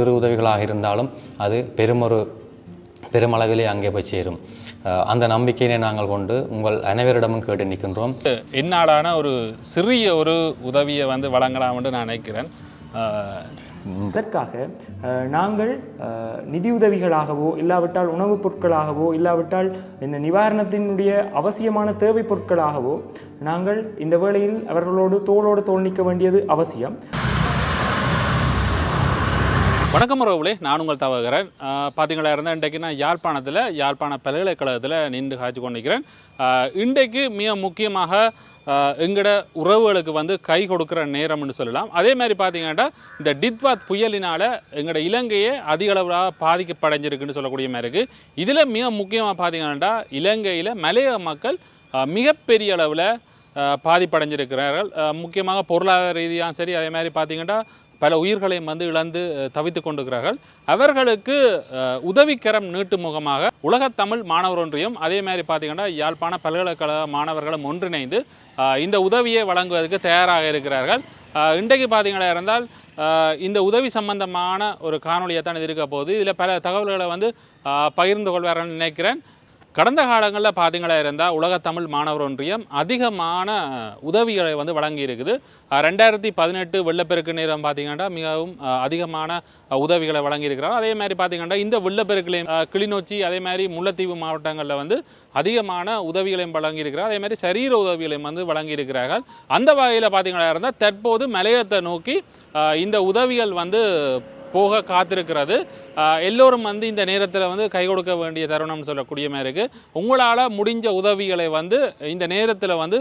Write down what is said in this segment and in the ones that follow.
சிறு உதவிகளாக இருந்தாலும் அது பெருமொரு பெருமளவிலே அங்கே போய் சேரும். அந்த நம்பிக்கையினை நாங்கள் கொண்டு உங்கள் அனைவரிடமும் கேட்டு நிற்கின்றோம். என்னாலான ஒரு சிறிய ஒரு உதவியை வந்து வழங்கலாம்னு நான் நினைக்கிறேன். அதற்காக அஹ், நாங்கள் நிதியுதவிகளாகவோ இல்லாவிட்டால் உணவுப் பொருட்களாகவோ இல்லாவிட்டால் இந்த நிவாரணத்தினுடைய அவசியமான தேவை பொருட்களாகவோ நாங்கள் இந்த வேளையில் அவர்களோடு தோளோடு தோள் நிற்க வேண்டியது அவசியம். வணக்கம் உறவுகளே நான் உங்கள் தவகிறேன் பார்த்தீங்களா இருந்தால் இன்றைக்கு நான் யாழ்ப்பாணத்தில் யாழ்ப்பாண பல்கலைக்கழகத்தில் நின்று காய்ச்சி கொண்டிருக்கிறேன். இன்றைக்கு மிக முக்கியமாக எங்களோட எங்கட உறவுகளுக்கு வந்து கை கொடுக்குற நேரம்னு சொல்லலாம். அதே மாதிரி பார்த்தீங்கன்னா இந்த டித்வாத் புயலினால் எங்களோட இலங்கையே அதிக அளவில் பாதிக்கப்படைஞ்சிருக்குன்னு சொல்லக்கூடிய மாதிரி இருக்குது இதில் மிக முக்கியமாக பார்த்தீங்கன்னா இலங்கையில் மலையக மக்கள் மிகப்பெரிய அளவில் பாதிப்படைஞ்சிருக்கிறார்கள். முக்கியமாக பொருளாதார ரீதியாக சரி அதே மாதிரி பார்த்தீங்கன்னா பல உயிர்களையும் வந்து இழந்து தவித்து கொண்டிருக்கிறார்கள். அவர்களுக்கு உதவிக்கரம் நீட்டும் முகமாக உலகத் தமிழ் மாணவர் ஒன்றியம் அதே மாதிரி பார்த்தீங்கன்னா யாழ்ப்பாண பல்கலைக்கழக மாணவர்களும் ஒன்றிணைந்து இந்த உதவியை வழங்குவதற்கு தயாராக இருக்கிறார்கள். இன்றைக்கு பார்த்தீங்கன்னா இருந்தால் இந்த உதவி சம்பந்தமான ஒரு காணொலியை தான் இது இருக்க போகுது. இதில் பல தகவல்களை வந்து பகிர்ந்து கொள்வார்கள் நினைக்கிறேன். கடந்த காலங்களில் பார்த்தீங்களா இருந்தால் உலக தமிழ் மாணவர் ஒன்றியம் அதிகமான உதவிகளை வந்து வழங்கி இருக்குது ரெண்டாயிரத்தி பதினெட்டு வெள்ளப்பெருக்கு நேரம் பார்த்தீங்கன்னா மிகவும் அதிகமான உதவிகளை வழங்கியிருக்கிறார் அதே மாதிரி பார்த்தீங்கன்னா இந்த வெள்ளப்பெருக்கிலையும் கிளிநொச்சி அதே மாதிரி முல்லைத்தீவு மாவட்டங்களில் வந்து அதிகமான உதவிகளையும் வழங்கியிருக்கிறார் அதே மாதிரி சரீர உதவிகளையும் வந்து வழங்கியிருக்கிறார்கள். அந்த வகையில் பார்த்தீங்களா இருந்தால் தற்போது மலையத்தை நோக்கி இந்த உதவிகள் வந்து போக காத்திருக்கிறது. எல்லோரும் வந்து இந்த நேரத்தில் வந்து கை கொடுக்க வேண்டிய தருணம்னு சொல்லக்கூடிய மாதிரி இருக்குது உங்களால் முடிஞ்ச உதவிகளை வந்து இந்த நேரத்தில் வந்து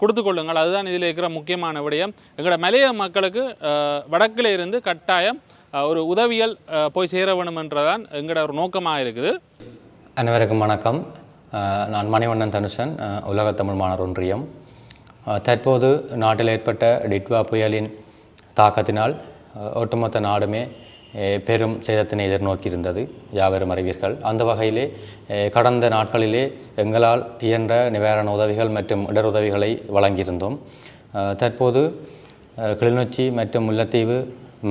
கொடுத்து கொள்ளுங்கள். அதுதான் இதில் இருக்கிற முக்கியமான விடயம். எங்களோட மலைய மக்களுக்கு வடக்கில் இருந்து கட்டாயம் ஒரு உதவிகள் போய் சேர வேணுமென்றதான் எங்களோட ஒரு நோக்கமாக இருக்குது. அனைவருக்கும் வணக்கம். நான் மணிவண்ணன் தனுஷன் உலக தமிழ் மாணவர் ஒன்றியம். தற்போது நாட்டில் ஏற்பட்ட டிட்வா புயலின் தாக்கத்தினால் ஒட்டுமொத்த நாடுமே பெரும் சேதத்தினை எதிர்நோக்கியிருந்தது. யாவரும் அறிவீர்கள். அந்த வகையிலே கடந்த நாட்களிலே எங்களால் இயன்ற நிவாரண உதவிகள் மற்றும் இடருதவிகளை வழங்கியிருந்தோம். தற்போது கிளிநொச்சி மற்றும் முல்லைத்தீவு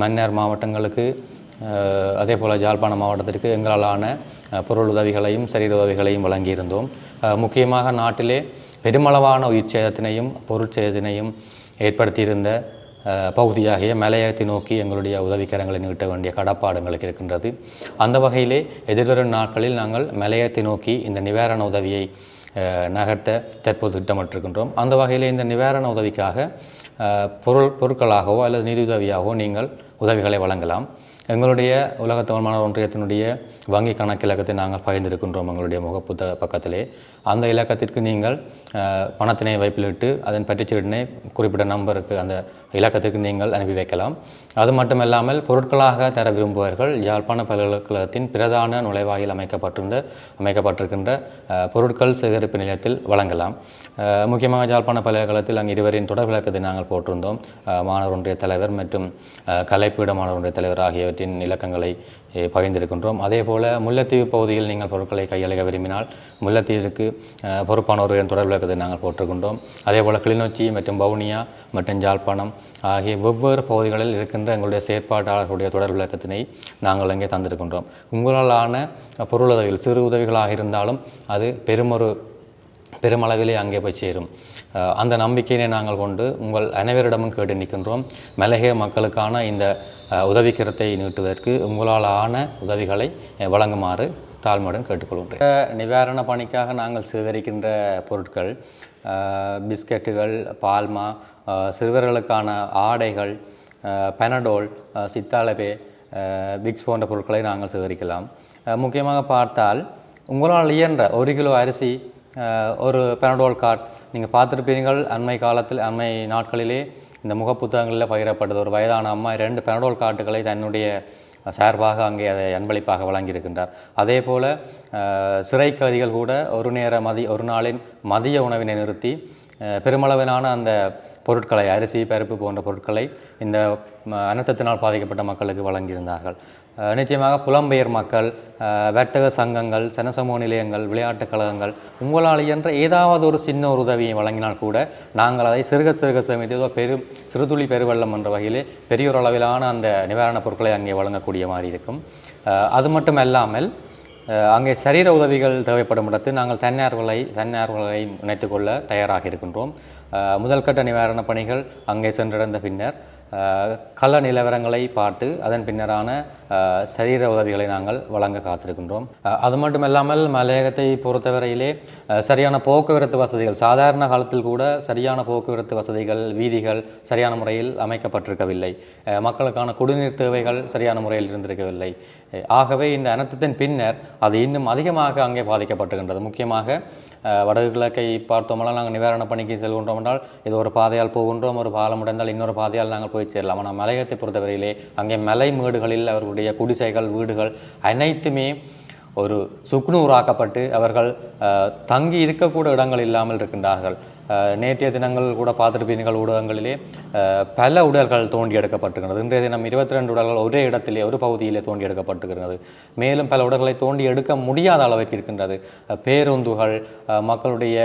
மன்னார் மாவட்டங்களுக்கு அதே போல் ஜாழ்ப்பாணம் மாவட்டத்திற்கு எங்களாலான பொருள் உதவிகளையும் சரீர உதவிகளையும் வழங்கியிருந்தோம். முக்கியமாக நாட்டிலே பெருமளவான உயிர் சேதத்தினையும் பொருட்சேதத்தினையும் ஏற்படுத்தியிருந்த பகுதியாகிய மலையகத்தை நோக்கி எங்களுடைய உதவிக்கரங்களை நீட்ட வேண்டிய கடப்பாடு எங்களுக்கு இருக்கின்றது. அந்த வகையிலே எதிர்வரும் நாட்களில் நாங்கள் மலையகத்தை நோக்கி இந்த நிவாரண உதவியை நகர்த்த தற்போது திட்டமிட்டிருக்கின்றோம். அந்த வகையில் இந்த நிவாரண உதவிக்காக பொருள் பொருட்களாகவோ அல்லது நிதியுதவியாகவோ நீங்கள் உதவிகளை வழங்கலாம். எங்களுடைய உலக தமிழ் மாணவர் ஒன்றியத்தினுடைய வங்கி கணக்கு இலக்கத்தை நாங்கள் பகிர்ந்திருக்கின்றோம் எங்களுடைய முகப்புத்த பக்கத்திலே. அந்த இலக்கத்திற்கு நீங்கள் பணத்தினை வைப்பிலிட்டு அதன் பற்றிச்சீட்டினை குறிப்பிட்ட நம்பருக்கு அந்த இலக்கத்திற்கு நீங்கள் அனுப்பி வைக்கலாம். அது மட்டுமல்லாமல் பொருட்களாக தர விரும்புவர்கள் யாழ்ப்பாண பல்கலைக்கழகத்தின் பிரதான நுழைவாயில் அமைக்கப்பட்டிருந்த அமைக்கப்பட்டிருக்கின்ற பொருட்கள் சேகரிப்பு நிலையத்தில் வழங்கலாம். முக்கியமாக யாழ்ப்பாண பல்கலைக்கழகத்தில் அங்கே இருவரின் தொடர் விளக்கத்தை நாங்கள் போட்டிருந்தோம். மாணவர் ஒன்றிய தலைவர் மற்றும் கலைப்பீட மாணவர் ஒன்றிய தலைவர் ஆகியவற்றின் இலக்கங்களை பகிர்ந்திருக்கின்றோம். அதே போல முல்லைத்தீவு பகுதியில் நீங்கள் பொருட்களை கையளிக்க விரும்பினால் முல்லைத்தீவுக்கு பொறுப்பானவர்களின் தொடர் விளக்கத்தை நாங்கள் போட்டிருக்கின்றோம். அதே போல் கிளிநொச்சி மற்றும் வவுனியா மற்றும் ஜாழ்ப்பாணம் ஆகிய வெவ்வேறு பகுதிகளில் இருக்கின்ற எங்களுடைய செயற்பாட்டாளர்களுடைய தொடர் விளக்கத்தினை நாங்கள் இங்கே தந்திருக்கின்றோம். உங்களாலான பொருளுதவிகள் சிறு உதவிகளாக இருந்தாலும் அது பெருமொரு பெருமளவிலே அங்கே போய் சேரும். அந்த நம்பிக்கையினை நாங்கள் கொண்டு உங்கள் அனைவரிடமும் கேட்டு நிற்கின்றோம். மலையக மக்களுக்கான இந்த உதவிக்கரத்தை நீட்டுவதற்கு உங்களால் ஆன உதவிகளை வழங்குமாறு தாழ்மையுடன் கேட்டுக்கொள்கின்றேன். நிவாரண பணிக்காக நாங்கள் சேகரிக்கின்ற பொருட்கள் பிஸ்கெட்டுகள் பால்மா சிறுவர்களுக்கான ஆடைகள் பெனடோல் சித்தாளவே சித்தாளபே விக்ஸ் போன்ற பொருட்களை நாங்கள் சேகரிக்கலாம். முக்கியமாக பார்த்தால் உங்களால் இயன்ற ஒரு கிலோ அரிசி ஒரு பெனடோல் கார்ட் நீங்கள் பார்த்துருப்பீர்கள் அண்மை காலத்தில் அண்மை நாட்களிலே இந்த முகப்புத்தகங்களில் பகிரப்பட்டது ஒரு வயதான அம்மா ரெண்டு பெனடோல் கார்டுகளை தன்னுடைய சார்பாக அங்கே அதை அன்பளிப்பாக வழங்கியிருக்கின்றார். அதே போல் சிறை கைதிகள் கூட ஒரு நேர மதி ஒரு நாளின் மதிய உணவினை நிறுத்தி பெருமளவிலான அந்த பொருட்களை அரிசி பருப்பு போன்ற பொருட்களை இந்த அனர்த்தத்தினால் பாதிக்கப்பட்ட மக்களுக்கு வழங்கியிருந்தார்கள். நிச்சயமாக புலம்பெயர் மக்கள் வர்த்தக சங்கங்கள் சனசமூக நிலையங்கள் விளையாட்டுக் கழகங்கள் உங்களால் இயன்ற ஏதாவது ஒரு சின்ன ஒரு உதவியை வழங்கினால் கூட நாங்கள் அதை சிறுக சிறுக சேமித்து ஏதோ பெரும் சிறுதுளி பெருவெள்ளம் என்ற வகையிலே பெரியோர் அளவிலான அந்த நிவாரணப் பொருட்களை அங்கே வழங்கக்கூடிய மாதிரி இருக்கும். அது மட்டும் அல்லாமல் அங்கே சரீர உதவிகள் தேவைப்படும் இடத்து நாங்கள் தன்னார்வலை தன்னார்வலை இணைத்துக்கொள்ள தயாராக இருக்கின்றோம். முதல்கட்ட நிவாரணப் பணிகள் அங்கே சென்றடைந்த பின்னர் கள நிலவரங்களை பார்த்து அதன் பின்னரான சரீர உதவிகளை நாங்கள் வழங்க காத்திருக்கின்றோம். அது மட்டுமல்லாமல் மலையகத்தை பொறுத்தவரையிலே சரியான போக்குவரத்து வசதிகள் சாதாரண காலத்தில் கூட சரியான போக்குவரத்து வசதிகள் வீதிகள் சரியான முறையில் அமைக்கப்பட்டிருக்கவில்லை. மக்களுக்கான குடிநீர் தேவைகள் சரியான முறையில் இருந்திருக்கவில்லை. ஆகவே இந்த அனர்த்தத்தின் பின்னர் அது இன்னும் அதிகமாக அங்கே பாதிக்கப்பட்டிருக்கின்றது. முக்கியமாக வடக்கு கிழக்கை பார்த்தோம்னால் நாங்கள் நிவாரண பணிக்கு செல்கின்றோம் என்றால் இது ஒரு பாதையால் போகின்றோம் ஒரு பாலம் உடைந்தால் இன்னொரு பாதையால் நாங்கள் போய் சேரலாம். ஆனால் மலையகத்தை பொறுத்தவரையிலே அங்கே மலை மேடுகளில் அவர்களுடைய குடிசைகள் வீடுகள் அனைத்துமே ஒரு சுக்குநூறாக்கப்பட்டு அவர்கள் தங்கி இருக்கக்கூட இடங்கள் இல்லாமல் இருக்கின்றார்கள். நேற்றைய தினங்கள் கூட பார்த்துருப்பீர்கள் ஊடகங்களிலே பல உடல்கள் தோண்டி எடுக்கப்பட்டிருக்கிறது இன்றைய தினம் இருபத்தி ரெண்டு உடல்கள் ஒரே இடத்திலே ஒரு பகுதியிலே தோண்டி எடுக்கப்பட்டிருக்கிறது மேலும் பல உடல்களை தோண்டி எடுக்க முடியாத அளவிற்கு இருக்கின்றது. பேருந்துகள் மக்களுடைய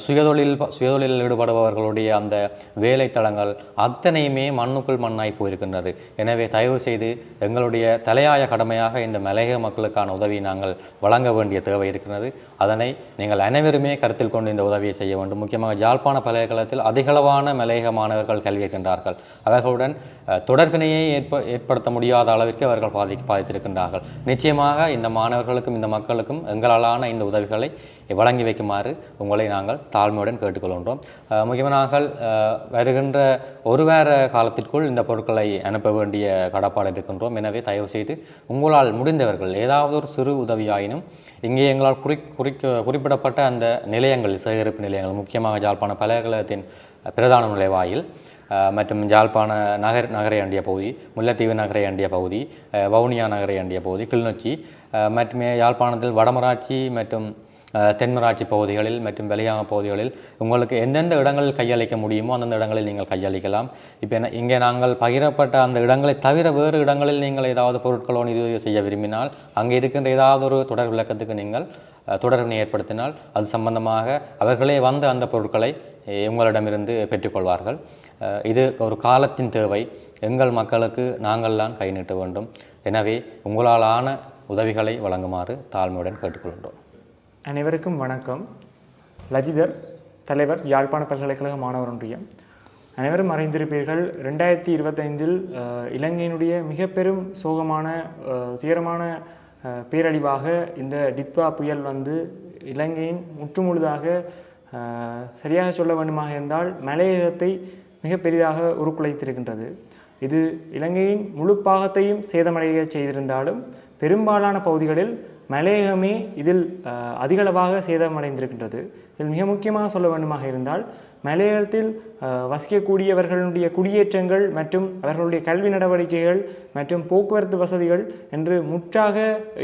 சுயதொழில் சுயதொழிலில் ஈடுபடுபவர்களுடைய அந்த வேலைத்தளங்கள் அத்தனையுமே மண்ணுக்குள் மண்ணாய் போயிருக்கின்றது. எனவே தயவு செய்து எங்களுடைய தலையாய கடமையாக இந்த மலையக மக்களுக்கான உதவியை நாங்கள் வழங்க வேண்டிய தேவை இருக்கிறது அதனை நீங்கள் அனைவருமே கருத்தில் கொண்டு இந்த உதவியை செய்ய வேண்டும். முக்கியமாக ஜாழ்ப்பாண பல்கலைக்கழகத்தில் அதிகளவான மலையக மாணவர்கள் கல்வி இருக்கின்றார்கள் அவர்களுடன் அஹ், தொடர்பினையை ஏற்ப ஏற்படுத்த முடியாத அளவிற்கு அவர்கள் பாதி பாதித்திருக்கின்றார்கள். நிச்சயமாக இந்த மாணவர்களுக்கும் இந்த மக்களுக்கும் எங்களாலான இந்த உதவிகளை வழங்கி வைக்குமாறு உங்களை நாங்கள் தாழ்மையுடன் கேட்டுக்கொள்கின்றோம். முக்கியமாக நாங்கள் வருகின்ற ஒரு வார காலத்திற்குள் இந்த பொருட்களை அனுப்ப வேண்டிய கடப்பாடு இருக்கின்றோம் எனவே தயவு செய்து உங்களால் முடிந்தவர்கள் ஏதாவது ஒரு சிறு உதவியாயினும் இங்கே எங்களால் குறி குறிக்க குறிப்பிடப்பட்ட அந்த நிலையங்கள் சேகரிப்பு நிலையங்கள் முக்கியமாக ஜாழ்ப்பாண பல்கலைக்கழகத்தின் பிரதான நுழைவாயில் மற்றும் ஜாழ்ப்பாண நகர் நகரை அண்டிய பகுதி முல்லைத்தீவு நகரை அண்டிய பகுதி வவுனியா நகரை அண்டிய பகுதி கிளிநொச்சி மற்றுமே மற்றும் யாழ்ப்பாணத்தில் வடமராட்சி மற்றும் தென்மராட்சி பகுதிகளில் மற்றும் வெளியாம பகுதிகளில் உங்களுக்கு எந்தெந்த இடங்களில் கையளிக்க முடியுமோ அந்தந்த இடங்களில் நீங்கள் கையளிக்கலாம். இப்போ என்ன இங்கே நாங்கள் பகிரப்பட்ட அந்த இடங்களை தவிர வேறு இடங்களில் நீங்கள் ஏதாவது பொருட்களோ நிதி செய்ய விரும்பினால் அங்கே இருக்கின்ற ஏதாவது ஒரு தொடர் விளக்கத்துக்கு நீங்கள் தொடர்பினை ஏற்படுத்தினால் அது சம்பந்தமாக அவர்களே வந்து அந்த பொருட்களை உங்களிடமிருந்து பெற்றுக்கொள்வார்கள். இது ஒரு காலத்தின் தேவை. எங்கள் மக்களுக்கு நாங்கள்தான் கை நீட்ட வேண்டும். எனவே உங்களாலான உதவிகளை வழங்குமாறு தாழ்மையுடன் கேட்டுக்கொள்கின்றோம். அனைவருக்கும் வணக்கம். லஜிதர் தலைவர் யாழ்ப்பாண பல்கலைக்கழக மாணவர் ஒன்றியம். அனைவரும் அறிந்திருப்பீர்கள் ரெண்டாயிரத்தி இருபத்தைந்தில் இலங்கையினுடைய மிக பெரும் சோகமான துயரமான பேரழிவாக இந்த டித்வா புயல் வந்து இலங்கையின் முற்றுமுழுதாக சரியாக சொல்ல வேண்டுமாக இருந்தால் மலையகத்தை மிக பெரிதாக உருக்குலைத்திருக்கின்றது. இது இலங்கையின் முழு பாகத்தையும் சேதமடைய செய்திருந்தாலும் பெரும்பாலான பகுதிகளில் மலையகமே இதில் அதிகளவாக சேதமடைந்திருக்கின்றது. இதில் மிக முக்கியமாக சொல்ல வேண்டுமாக இருந்தால் மலையகத்தில் வசிக்கக்கூடியவர்களுடைய குடியேற்றங்கள் மற்றும் அவர்களுடைய கல்வி நடவடிக்கைகள் மற்றும் போக்குவரத்து வசதிகள் என்று முற்றாக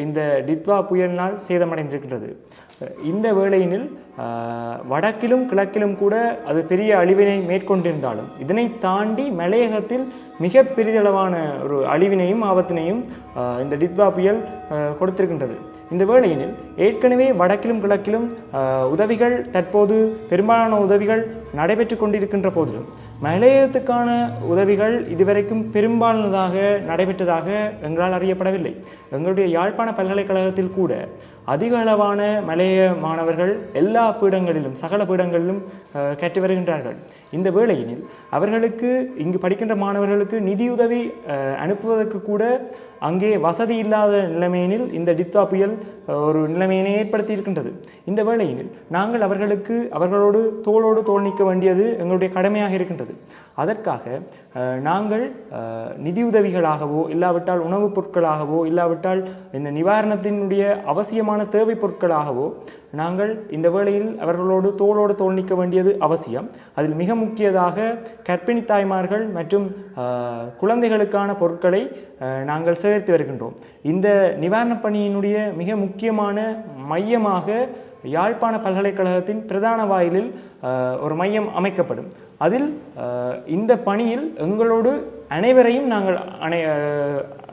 இந்த டித்வா புயலினால் சேதமடைந்திருக்கின்றது. இந்த வேளையினில் வடக்கிலும் கிழக்கிலும் கூட அது பெரிய அழிவினை மேற்கொண்டிருந்தாலும் இதனை தாண்டி மலையகத்தில் மிக பெரிதளவான ஒரு அழிவினையும் ஆபத்தினையும் இந்த டித்வா புயல் கொடுத்திருக்கின்றது. இந்த வேளையினில் ஏற்கனவே வடக்கிலும் கிழக்கிலும் உதவிகள் தற்போது பெரும்பாலான உதவிகள் நடைபெற்று கொண்டிருக்கின்ற போதிலும் மலையத்துக்கான உதவிகள் இதுவரைக்கும் பெரும்பாலானதாக நடைபெற்றதாக எங்களால் அறியப்படவில்லை. எங்களுடைய யாழ்ப்பாண பல்கலைக்கழகத்தில் கூட அதிக அளவான மலைய மாணவர்கள் எல்லா பீடங்களிலும் சகல பீடங்களிலும் கற்று வருகின்றார்கள். இந்த வேளையினில் அவர்களுக்கு இங்கு படிக்கின்ற மாணவர்களுக்கு நிதியுதவி அனுப்புவதற்கு கூட அங்கே வசதி இல்லாத நிலைமையினில் இந்த டித்தா புயல் ஒரு நிலைமையினை ஏற்படுத்தி இருக்கின்றது இந்த வேளையினில் நாங்கள் அவர்களுக்கு அவர்களோடு தோளோடு தோள் நிற்க வேண்டியது எங்களுடைய கடமையாக இருக்கின்றது. அதற்காக நாங்கள் நிதியுதவிகளாகவோ இல்லாவிட்டால் உணவுப் பொருட்களாகவோ இல்லாவிட்டால் இந்த நிவாரணத்தினுடைய அவசியமான தேவைப் பொருட்களாகவோ நாங்கள் இந்த வேளையில் அவர்களோடு தோளோடு தோல் நிற்க வேண்டியது அவசியம். அதில் மிக முக்கியதாக கர்ப்பிணி தாய்மார்கள் மற்றும் குழந்தைகளுக்கான பொருட்களை நாங்கள் சேகரித்து வருகின்றோம். இந்த நிவாரணப் பணியினுடைய மிக முக்கியமான மையமாக யாழ்ப்பாண பல்கலைக்கழகத்தின் பிரதான வாயிலில் ஒரு மையம் அமைக்கப்படும். அதில் இந்த பணியில் எங்களோடு அனைவரையும் நாங்கள் அணை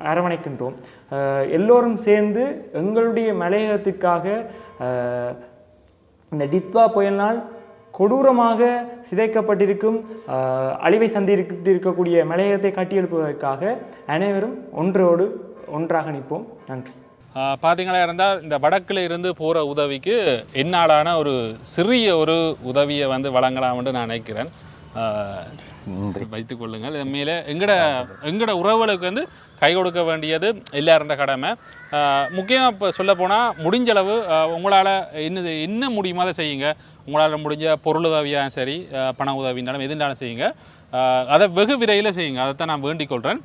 அரவணைக்கின்றோம். எல்லோரும் சேர்ந்து எங்களுடைய மலையகத்திற்காக இந்த டித்வா புயலினால் கொடூரமாக சிதைக்கப்பட்டிருக்கும் அழிவை சந்திருக்கக்கூடிய மலையகத்தை கட்டியெழுப்புவதற்காக அனைவரும் ஒன்றோடு ஒன்றாக நிற்போம். நன்றி. பார்த்தீங்களா இருந்தால் இந்த வடக்கில் இருந்து போகிற உதவிக்கு என்னாலான ஒரு சிறிய ஒரு உதவியை வந்து வழங்கலாம்னு நான் நினைக்கிறேன். ஆஹ் வைத்துக் கொள்ளுங்கள். மேலே எங்கட எங்கட உறவுகளுக்கு வந்து கை கொடுக்க வேண்டியது எல்லாருன்ற கடமை. முக்கியமாக இப்போ சொல்ல போனால் முடிஞ்சளவு உங்களால் என்ன என்ன முடியுமோ அதை செய்யுங்க. உங்களால் முடிஞ்ச பொருள் உதவியாக சரி பண உதவினாலும் எதுனாலும் செய்யுங்க. அதை வெகு விரைவில் செய்யுங்க. அதைத்தான் நான் வேண்டிக் கொள்கிறேன்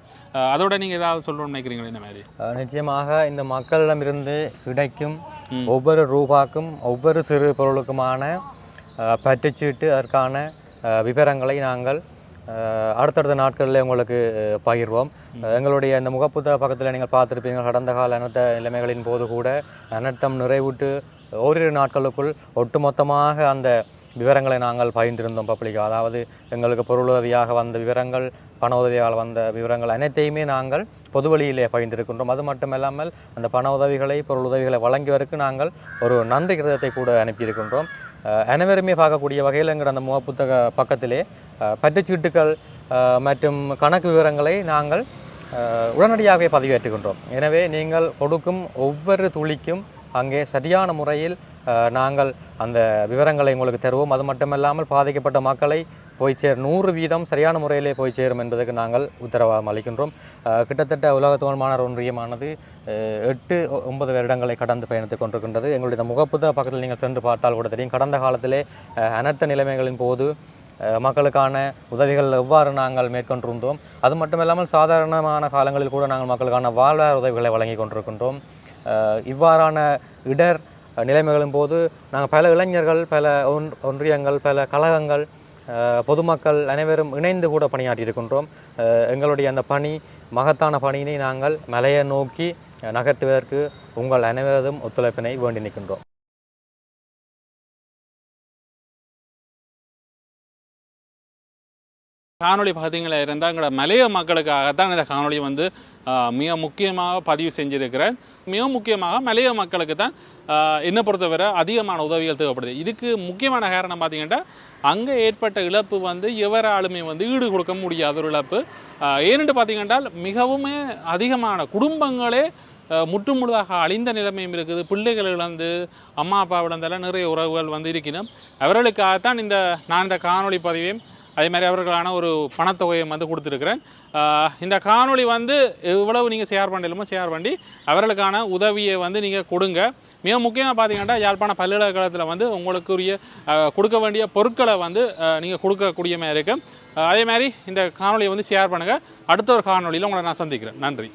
அதோட நீங்கள் ஏதாவது சொல்லணும்னு நினைக்கிறீங்களா இந்த மாதிரி? நிச்சயமாக இந்த மக்களிடமிருந்து கிடைக்கும் ஒவ்வொரு ரூபாக்கும் ஒவ்வொரு சிறு பொருளுக்குமான பற்றுச்சீட்டு அதற்கான விவரங்களை நாங்கள் அடுத்தடுத்த நாட்களில் உங்களுக்கு பகிர்வோம். எங்களுடைய இந்த முகப்புத்தக பக்கத்தில் நீங்கள் பார்த்துருப்பீங்க கடந்த கால அனர்த்த நிலைமைகளின் போது கூட அனர்த்தம் நிறைவுற்று ஓரிரு நாட்களுக்குள் ஒட்டுமொத்தமாக அந்த விவரங்களை நாங்கள் பகிர்ந்திருந்தோம் பப்ளிக். அதாவது எங்களுக்கு பொருளுதவியாக வந்த விவரங்கள் பண உதவியால் வந்த விவரங்கள் அனைத்தையுமே நாங்கள் பொது வழியிலே பகிர்ந்திருக்கின்றோம். அது மட்டுமல்லாமல் அந்த பண உதவிகளை பொருள் உதவிகளை வழங்கியவருக்கு நாங்கள் ஒரு நன்றி கிரதத்தை கூட அனுப்பியிருக்கின்றோம். அனைவருமே பார்க்கக்கூடிய வகையில் எங்கள் அந்த முகப்புத்தக பக்கத்திலே அஹ் பற்றுச்சீட்டுகள் மற்றும் கணக்கு விவரங்களை நாங்கள் உடனடியாகவே பதிவேற்றுகின்றோம். எனவே நீங்கள் கொடுக்கும் ஒவ்வொரு துளிக்கும் அங்கே சரியான முறையில் நாங்கள் அந்த விவரங்களை உங்களுக்கு தருவோம். அது மட்டுமல்லாமல் பாதிக்கப்பட்ட மக்களை போய் சேர் நூறு வீதம் சரியான முறையிலே போய் சேரும் என்பதற்கு நாங்கள் உத்தரவாதம் அளிக்கின்றோம். கிட்டத்தட்ட உலக தோல் ஒன்றியமானது எட்டு ஒன்பது வருடங்களை கடந்து பயணித்துக் கொண்டிருக்கின்றது. எங்களுடைய இந்த பக்கத்தில் நீங்கள் சென்று பார்த்தால் கூட தெரியும். கடந்த காலத்திலே அனர்த்த நிலைமைகளின் போது மக்களுக்கான உதவிகள் எவ்வாறு நாங்கள் மேற்கொண்டிருந்தோம். அது மட்டுமில்லாமல் சாதாரணமான காலங்களில் கூட நாங்கள் மக்களுக்கான வாழ்வாதார உதவிகளை வழங்கி கொண்டிருக்கின்றோம். இவ்வாறான இடர் நிலைமைகளின் போது நாங்கள் பல இளைஞர்கள் பல ஒன் ஒன்றியங்கள் பல கழகங்கள் பொதுமக்கள் அனைவரும் இணைந்து கூட பணியாற்றி இருக்கின்றோம் எங்களுடைய அந்த பணி மகத்தான பணியினை நாங்கள் மலையை நோக்கி நகர்த்துவதற்கு உங்கள் அனைவரதும் ஒத்துழைப்பினை வேண்டி நிற்கின்றோம். காணொளி பார்த்தீங்களா இருந்தால் எங்களோட மலைய மக்களுக்காகத்தான் இந்த காணொளி வந்து மிக முக்கியமாக பதிவு செஞ்சுருக்கிறேன். மிக முக்கியமாக மலைய மக்களுக்கு தான் என்னை பொறுத்தவரை அதிகமான உதவிகள் தேவைப்படுது. இதுக்கு முக்கியமான காரணம் பார்த்தீங்கன்னா அங்கே ஏற்பட்ட இழப்பு வந்து எவராலுமே வந்து ஈடு கொடுக்க முடியாத ஒரு இழப்பு. ஏனென்று பார்த்தீங்கன்னா மிகவுமே அதிகமான குடும்பங்களே அஹ், முற்றுமுழுதாக அழிந்த நிலைமையும் இருக்குது. பிள்ளைகள் இழந்து அம்மா அப்பா இழந்தெல்லாம் நிறைய உறவுகள் வந்து இருக்கணும் அவர்களுக்காகத்தான் இந்த நான் இந்த காணொளி பதிவையும் அதே மாதிரி அவர்களுக்கான ஒரு பணத்தொகையை வந்து கொடுத்துருக்குறேன். இந்த காணொளி வந்து எவ்வளவு நீங்கள் ஷேர் பண்ணலுமோ ஷேர் பண்ணி அவர்களுக்கான உதவியை வந்து நீங்கள் கொடுங்க. மிக முக்கியமாக பார்த்தீங்கன்னா யாழ்ப்பாண பல்கலைக்கழகத்தில் வந்து உங்களுக்குரிய கொடுக்க வேண்டிய பொருட்களை வந்து நீங்கள் கொடுக்கக்கூடிய மாதிரி இருக்குது அதே மாதிரி இந்த காணொளியை வந்து ஷேர் பண்ணுங்கள் அடுத்த ஒரு காணொலியில் உங்களை நான் சந்திக்கிறேன். நன்றி.